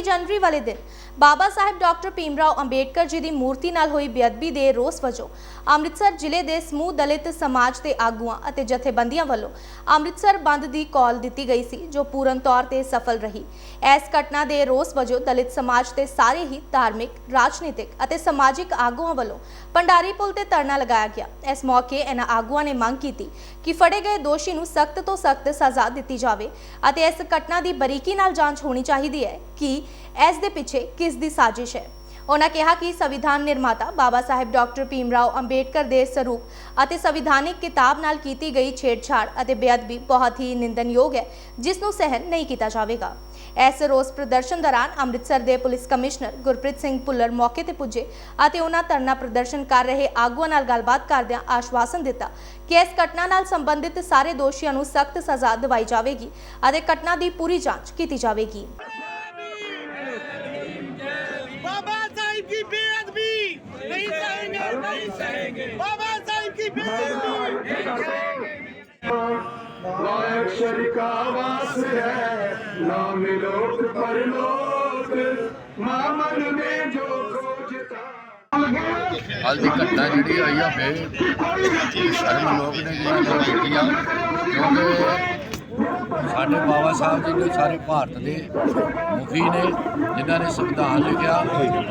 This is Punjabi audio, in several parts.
26 ਜਨਵਰੀ ਵਾਲੇ ਦਿਨ ਬਾਬਾ ਸਾਹਿਬ ਡਾਕਟਰ ਭੀਮਰਾਓ ਅੰਬੇਡਕਰ ਜੀ ਦੀ ਮੂਰਤੀ ਨਾਲ ਹੋਈ ਬੇਅਦਬੀ ਦੇ ਰੋਸ ਵਜੋਂ ਅੰਮ੍ਰਿਤਸਰ ਜ਼ਿਲ੍ਹੇ ਦੇ ਸਮੂਹ ਦਲਿਤ ਸਮਾਜ ਦੇ ਆਗੂਆਂ ਅਤੇ ਜਥੇਬੰਦੀਆਂ ਵੱਲੋਂ ਅੰਮ੍ਰਿਤਸਰ ਬੰਦ ਦੀ ਕਾਲ ਦਿੱਤੀ ਗਈ ਸੀ, ਜੋ ਪੂਰਨ ਤੌਰ ਤੇ ਸਫਲ ਰਹੀ। ਇਸ ਘਟਨਾ ਦੇ ਰੋਸ ਵਜੋਂ ਦਲਿਤ ਸਮਾਜ ਦੇ ਸਾਰੇ ਹੀ ਧਾਰਮਿਕ, ਰਾਜਨੀਤਿਕ ਅਤੇ ਸਮਾਜਿਕ ਆਗੂਆਂ ਵੱਲੋਂ ਭੰਡਾਰੀ ਪੁਲ ਤੇ ਧਰਨਾ ਲਗਾਇਆ ਗਿਆ। ਇਸ ਮੌਕੇ ਇਹਨਾਂ ਆਗੂਆਂ ਨੇ ਮੰਗ ਕੀਤੀ ਕਿ ਫੜੇ ਗਏ ਦੋਸ਼ੀ ਨੂੰ ਸਖਤ ਤੋਂ ਸਖਤ ਸਜ਼ਾ ਦਿੱਤੀ ਜਾਵੇ ਅਤੇ ਇਸ ਘਟਨਾ ਦੀ ਬਰੀਕੀ ਨਾਲ ਜਾਂਚ ਹੋਣੀ ਚਾਹੀਦੀ ਹੈ ਕਿ ਇਸ ਦੇ ਪਿੱਛੇ ਕਿਸ ਦੀ ਸਾਜ਼ਿਸ਼ ਹੈ? ਉਹਨਾਂ ਕਿਹਾ ਕਿ ਸੰਵਿਧਾਨ ਨਿਰਮਾਤਾ ਬਾਬਾ ਸਾਹਿਬ ਡਾਕਟਰ ਭੀਮਰਾਓ ਅੰਬੇਡਕਰ ਦੇ ਸਰੂਪ ਅਤੇ ਸੰਵਿਧਾਨਿਕ ਕਿਤਾਬ ਨਾਲ ਕੀਤੀ ਗਈ ਛੇੜਛਾੜ ਅਤੇ ਬੇਅਦਬੀ ਬਹੁਤ ਹੀ ਨਿੰਦਨਯੋਗ ਹੈ, ਜਿਸ ਨੂੰ ਸਹਿਨ ਨਹੀਂ ਕੀਤਾ ਜਾਵੇਗਾ। ਇਸ ਰੋਸ ਪ੍ਰਦਰਸ਼ਨ ਦੌਰਾਨ ਅੰਮ੍ਰਿਤਸਰ ਦੇ ਪੁਲਿਸ ਕਮਿਸ਼ਨਰ ਗੁਰਪ੍ਰੀਤ ਸਿੰਘ ਭੁੱਲਰ ਮੌਕੇ ਤੇ ਪੁੱਜੇ ਅਤੇ ਉਹਨਾਂ ਧਰਨਾ ਪ੍ਰਦਰਸ਼ਨ ਕਰ ਰਹੇ ਆਗੂਆਂ ਨਾਲ ਗੱਲਬਾਤ ਕਰਦਿਆਂ ਆਸ਼ਵਾਸਨ ਦਿੱਤਾ ਕਿ ਇਸ ਘਟਨਾ ਨਾਲ ਸੰਬੰਧਿਤ ਸਾਰੇ ਦੋਸ਼ੀਆਂ ਨੂੰ ਸਖਤ ਸਜ਼ਾ ਦਿਵਾਈ ਜਾਵੇਗੀ ਅਤੇ ਘਟਨਾ ਦੀ ਪੂਰੀ ਜਾਂਚ ਕੀਤੀ ਜਾਵੇਗੀ। बेअदबी। नहीं सहेंगे नहीं सहेंगे। बाबा साहब की बेअदबी। आवास है नाम लोक मामन में जो घटना जी आई है बे लोग ने जी किया क्योंकि ਸਾਡੇ ਬਾਬਾ ਸਾਹਿਬ ਜੀ ਨੇ ਸਾਰੇ ਭਾਰਤ ਦੇ ਮੁਖੀ ਨੇ ਜਿਨ੍ਹਾਂ ਨੇ ਸੰਵਿਧਾਨ ਲਿਖਿਆ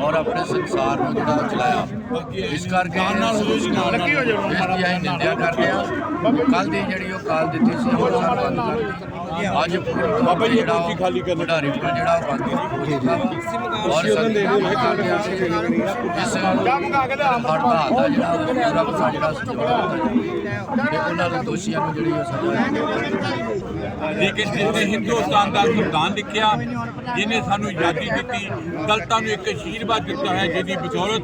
ਔਰ ਆਪਣੇ ਸੰਸਾਰ ਨੂੰ ਜਿਹੜਾ ਚਲਾਇਆ। ਇਸ ਕਰਕੇ ਲੱਗੀ ਹੋ ਜਾਣਾ ਨਿੰਦਿਆ ਕਰਦੇ ਆ। ਕੱਲ ਦੀ ਜਿਹੜੀ ਉਹ ਕਾਲ ਦਿੱਤੀ ਸੀ ਉਹ ਅੱਜ ਬਾਬਾ ਜੀ ਜਿਹੜਾ ਉਹ ਖਾਲੀ ਕਰਨਾ। ਭੰਡਾਰੀ ਪੁਲ ਜਿਹੜਾ ਉਹ ਬੰਦ ਵਾ। ਔਰ ਸੰਵਿਧਾਨ ਦੇ ਕਰਦੇ ਆ। ਇਸ ਹੜਤਾਲ ਦਾ ਜਿਹੜਾ ਉਹ ਪੂਰਾ ਪੂਰਾ ਜਿਹੜਾ ਤੇ ਉਹਨਾਂ ਦੇ ਦੋਸ਼ੀਆਂ ਨੂੰ ਜਿਹੜੀ ਉਹ ਸਜ਼ਾ ਲੇਕਿਨ ਜਿਸਨੇ ਹਿੰਦੁਸਤਾਨ ਦਾ ਸੰਵਿਧਾਨ ਲਿਖਿਆ ਜਿਹਨੇ ਸਾਨੂੰ ਆਜ਼ਾਦੀ ਦਿੱਤੀ ਦਲਤਾਂ ਨੂੰ ਇੱਕ ਆਸ਼ੀਰਵਾਦ ਦਿੱਤਾ ਹੈ ਜਿਹਦੀ ਬਦੌਲਤ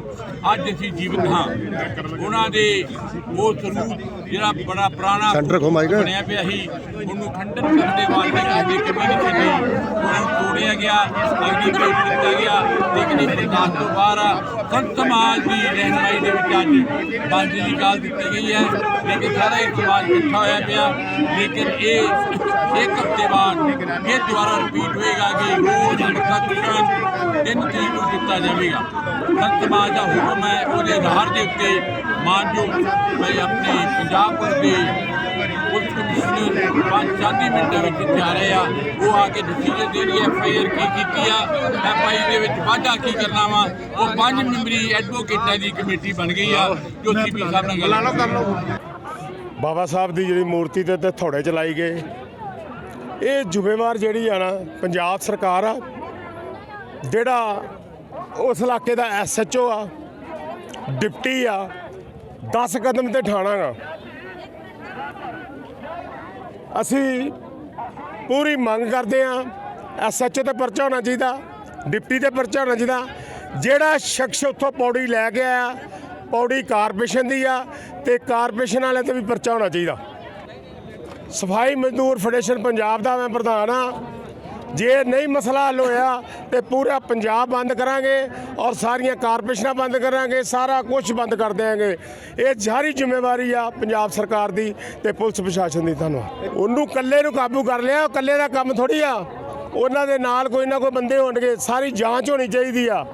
ਅੱਜ ਅਸੀਂ ਜੀਵਤ ਹਾਂ। ਉਹਨਾਂ ਦੇ ਉਹ ਸਰੂਪ ਜਿਹੜਾ ਬੜਾ ਪੁਰਾਣਾ ਬਣਿਆ ਪਿਆ ਸੀ ਉਹਨੂੰ ਖੰਡਨ ਕਰਨ ਦੇ ਵਾਸਤੇ ਕਿਸੇ ਕਮੀ ਨਹੀਂ ਉਹਨੂੰ ਤੋੜਿਆ ਗਿਆ, ਅਗਨੀ ਭੇਟ ਕੀਤਾ ਗਿਆ ਲੇਕਿਨ ਇਹ ਬਰਦਾਸ਼ਤ ਤੋਂ ਬਾਹਰ ਸੰਤ ਸਮਾਜ ਦੀ ਰਹਿਨਮਾਈ ਦੇ ਵਿੱਚ ਅੱਜ ਬੰਦ ਦੀ ਗੱਲ ਦਿੱਤੀ ਗਈ ਹੈ। ਲੇਕਿਨ ਸਾਰਾ ਇਹ ਸਮਾਜ ਇਕੱਠਾ ਹੋਇਆ ਪਿਆ, ਲੇਕਿਨ ਇਹ ਇੱਕ ਹਫ਼ਤੇ ਬਾਅਦ ਇਹ ਦੁਬਾਰਾ ਰਿਪੀਟ ਹੋਏਗਾ ਕਿ ਰੋਜ਼ ਪ੍ਰਦਰਸ਼ਨ ਤਿੰਨ ਤਰੀਕ ਨੂੰ ਦਿੱਤਾ ਜਾਵੇਗਾ। ਸੰਤ ਸਮਾਜ ਦਾ ਹੁਕਮ ਹੈ, ਉਹਦੇ ਆਧਾਰ ਦੇ ਉੱਤੇ ਮਾਨਯੋਗ ਮੈਂ ਆਪਣੇ ਪੰਜਾਬ ਪੁਲਿਸ ਦੇ ਪੰਜ ਚਾਂਦੀ ਮਿੰਟਾਂ ਵਿੱਚ ਆ ਰਹੇ ਆ। ਉਹ ਆ ਕੇ ਡਿਸੀਜਨ ਦੇ ਰਹੀ ਐਫ ਆਈ ਆਰ ਕੀ ਕੀਤੀ ਆ? ਐਫ ਆਈ ਦੇ ਵਿੱਚ ਵਾਧਾ ਕੀ ਕਰਨਾ ਵਾ? ਉਹ ਪੰਜ ਮੈਂਬਰੀ ਐਡਵੋਕੇਟਾਂ ਦੀ ਕਮੇਟੀ ਬਣ ਗਈ ਆ ਜੋ ਸੀਪੀ ਸਾਹਿਬ ਨਾਲ ਗੱਲ ਕਰ ਲਓ। ਬਾਬਾ ਸਾਹਿਬ ਦੀ ਜਿਹੜੀ ਮੂਰਤੀ ਤੇ ਤੇ ਥੋੜੇ ਚਲਾਈ ਗਏ। ਇਹ ਜ਼ਿੰਮੇਵਾਰ ਜਿਹੜੀ ਆ ਨਾ ਪੰਜਾਬ ਸਰਕਾਰ ਆ ਜਿਹੜਾ ਉਸ ਇਲਾਕੇ ਦਾ ਐਸਐਚਓ ਆ ਡਿਪਟੀ ਆ 10 ਕਦਮ ਤੇ ਠਾਣਾਗਾ ਅਸੀਂ ਪੂਰੀ ਮੰਗ ਕਰਦੇ ਆ ਐਸਐਚਓ ਤੇ ਪਰਚਾ ਹੋਣਾ ਚਾਹੀਦਾ, ਡਿਪਟੀ ਤੇ ਪਰਚਾ ਹੋਣਾ ਚਾਹੀਦਾ। ਜਿਹੜਾ ਸ਼ਖਸ ਉੱਥੋਂ ਪੌੜੀ ਲੈ ਕੇ ਆਇਆ, ਪੌੜੀ ਕਾਰਪੋਰੇਸ਼ਨ ਦੀ ਆ, ਤੇ ਕਾਰਪੋਰੇਸ਼ਨ ਵਾਲੇ ਤੇ ਵੀ ਪਰਚਾ ਹੋਣਾ ਚਾਹੀਦਾ। ਸਫ਼ਾਈ ਮਜ਼ਦੂਰ ਫੈਡਰੇਸ਼ਨ ਪੰਜਾਬ ਦਾ ਮੈਂ ਪ੍ਰਧਾਨ ਆ ਜੇ ਨਹੀਂ ਮਸਲਾ ਹੱਲ ਹੋਇਆ ਤੇ ਪੂਰਾ ਪੰਜਾਬ ਬੰਦ ਕਰਾਂਗੇ ਔਰ ਸਾਰੀਆਂ ਕਾਰਪੋਰੇਸ਼ਨਾਂ ਬੰਦ ਕਰਾਂਗੇ, ਸਾਰਾ ਕੁਝ ਬੰਦ ਕਰ ਦਿਆਂਗੇ। ਇਹ ਸਾਰੀ ਜ਼ਿੰਮੇਵਾਰੀ ਆ ਪੰਜਾਬ ਸਰਕਾਰ ਦੀ ਤੇ ਪੁਲਿਸ ਪ੍ਰਸ਼ਾਸਨ ਦੀ, ਧੰਨਵਾਦ। ਉਹਨੂੰ ਇਕੱਲੇ ਨੂੰ ਕਾਬੂ ਕਰ ਲਿਆ, ਉਹ ਇਕੱਲੇ ਦਾ ਕੰਮ ਥੋੜੀ ਆ। ਉਹਨਾਂ ਦੇ ਨਾਲ ਕੋਈ ਨਾ ਕੋਈ ਬੰਦੇ ਹੋਣਗੇ, ਸਾਰੀ ਜਾਂਚ ਹੋਣੀ ਚਾਹੀਦੀ ਆ।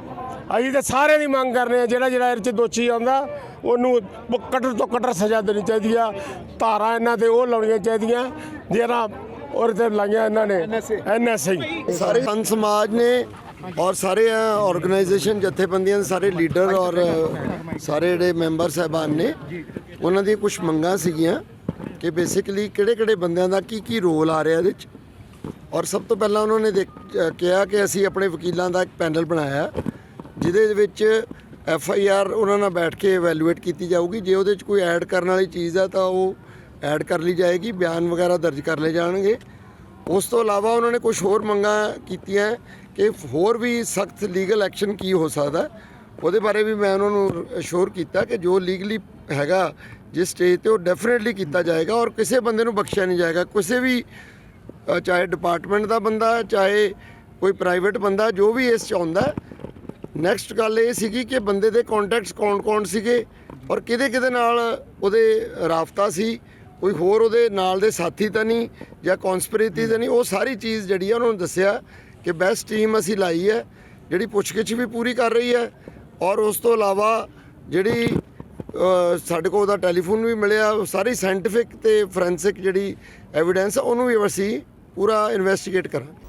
ਅਸੀਂ ਤਾਂ ਸਾਰਿਆਂ ਦੀ ਮੰਗ ਕਰ ਰਹੇ ਆ ਜਿਹੜਾ ਜਿਹੜਾ ਇਹਦੇ 'ਚ ਦੋਸ਼ੀ ਆਉਂਦਾ, ਉਹਨੂੰ ਪ- ਕਟਰ ਤੋਂ ਕਟਰ ਸਜ਼ਾ ਦੇਣੀ ਚਾਹੀਦੀ ਆ। ਧਾਰਾ ਇਹਨਾਂ ਤੇ ਉਹ ਲਾਉਣੀਆਂ ਚਾਹੀਦੀਆਂ, ਜਿਹੜਾ ਉਹਦੇ ਤੇ ਲਾਈਆਂ ਇਹਨਾਂ ਨੇ। ਐਨਐਸਆਈ ਸਾਰੇ ਸੰਤ ਸਮਾਜ ਨੇ ਔਰ ਸਾਰੇ ਆਰਗੇਨਾਈਜੇਸ਼ਨ ਜਥੇਬੰਦੀਆਂ ਦੇ ਸਾਰੇ ਲੀਡਰ ਔਰ ਸਾਰੇ ਜਿਹੜੇ ਮੈਂਬਰ ਸਹਿਬਾਨ ਨੇ ਉਹਨਾਂ ਦੀਆਂ ਕੁਝ ਮੰਗਾਂ ਸੀਗੀਆਂ ਕਿ ਬੇਸਿਕਲੀ ਕਿਹੜੇ ਕਿਹੜੇ ਬੰਦਿਆਂ ਦਾ ਕੀ ਕੀ ਰੋਲ ਆ ਰਿਹਾ ਇਹਦੇ ਵਿੱਚ ਔਰ ਸਭ ਤੋਂ ਪਹਿਲਾਂ ਉਹਨਾਂ ਨੇ ਕਿਹਾ ਕਿ ਅਸੀਂ ਆਪਣੇ ਵਕੀਲਾਂ ਦਾ ਇੱਕ ਪੈਨਲ ਬਣਾਇਆ ਜਿਹਦੇ ਵਿੱਚ ਐਫ ਆਈ ਆਰ ਉਹਨਾਂ ਨਾਲ ਬੈਠ ਕੇ ਇਵੈਲੂਏਟ ਕੀਤੀ ਜਾਊਗੀ। ਜੇ ਉਹਦੇ ਵਿੱਚ ਕੋਈ ਐਡ ਕਰਨ ਵਾਲੀ ਚੀਜ਼ ਆ ਤਾਂ ਉਹ ਐਡ ਕਰ ਲਈ ਜਾਏਗੀ ਬਿਆਨ ਵਗੈਰਾ ਦਰਜ ਕਰ ਲਏ ਜਾਣਗੇ। ਉਸ ਤੋਂ ਇਲਾਵਾ ਉਹਨਾਂ ਨੇ ਕੁਝ ਹੋਰ ਮੰਗਾਂ ਕੀਤੀਆਂ ਕਿ ਹੋਰ ਵੀ ਸਖਤ ਲੀਗਲ ਐਕਸ਼ਨ ਕੀ ਹੋ ਸਕਦਾ ਉਹਦੇ ਬਾਰੇ ਵੀ ਮੈਂ ਉਹਨਾਂ ਨੂੰ ਅਸ਼ੋਰ ਕੀਤਾ ਕਿ ਜੋ ਲੀਗਲੀ ਹੈਗਾ ਜਿਸ ਸਟੇਜ ਤੇ ਉਹ ਡੈਫੀਨਿਟਲੀ ਕੀਤਾ ਜਾਏਗਾ ਔਰ ਕਿਸੇ ਬੰਦੇ ਨੂੰ ਬਖਸ਼ਿਆ ਨਹੀਂ ਜਾਏਗਾ। ਕਿਸੇ ਵੀ ਚਾਹੇ ਡਿਪਾਰਟਮੈਂਟ ਦਾ ਬੰਦਾ ਚਾਹੇ ਕੋਈ ਪ੍ਰਾਈਵੇਟ ਬੰਦਾ ਜੋ ਵੀ ਇਸ ਚ ਆਉਂਦਾ ਨੈਕਸਟ ਗੱਲ ਇਹ ਸੀਗੀ ਕਿ ਬੰਦੇ ਦੇ ਕੰਟੈਕਟਸ ਕੌਣ-ਕੌਣ ਸੀਗੇ ਔਰ ਕਿਹਦੇ-ਕਿਹਦੇ ਨਾਲ ਉਹਦੇ ਰਾਫਤਾ ਸੀ ਕੋਈ ਹੋਰ ਉਹਦੇ ਨਾਲ ਦੇ ਸਾਥੀ ਤਾਂ ਨਹੀਂ ਜਾਂ ਕਨਸਪੀਰੇਟੀ ਤਾਂ ਨਹੀਂ, ਉਹ ਸਾਰੀ ਚੀਜ਼ ਜਿਹੜੀ ਆ ਉਹਨਾਂ ਨੂੰ ਦੱਸਿਆ ਕਿ ਬੈਸਟ ਟੀਮ ਅਸੀਂ ਲਾਈ ਹੈ, ਜਿਹੜੀ ਪੁੱਛਗਿੱਛ ਵੀ ਪੂਰੀ ਕਰ ਰਹੀ ਹੈ ਔਰ ਉਸ ਤੋਂ ਇਲਾਵਾ ਜਿਹੜੀ ਸਾਡੇ ਕੋਲ ਉਹਦਾ ਟੈਲੀਫੋਨ ਵੀ ਮਿਲਿਆ ਸਾਰੀ ਸਾਇੰਟਿਫਿਕ ਤੇ ਫੋਰੈਂਸਿਕ ਜਿਹੜੀ ਐਵੀਡੈਂਸ ਉਹਨੂੰ ਵੀ ਅਸੀਂ ਪੂਰਾ ਇਨਵੈਸਟੀਗੇਟ ਕਰਾਂਗੇ।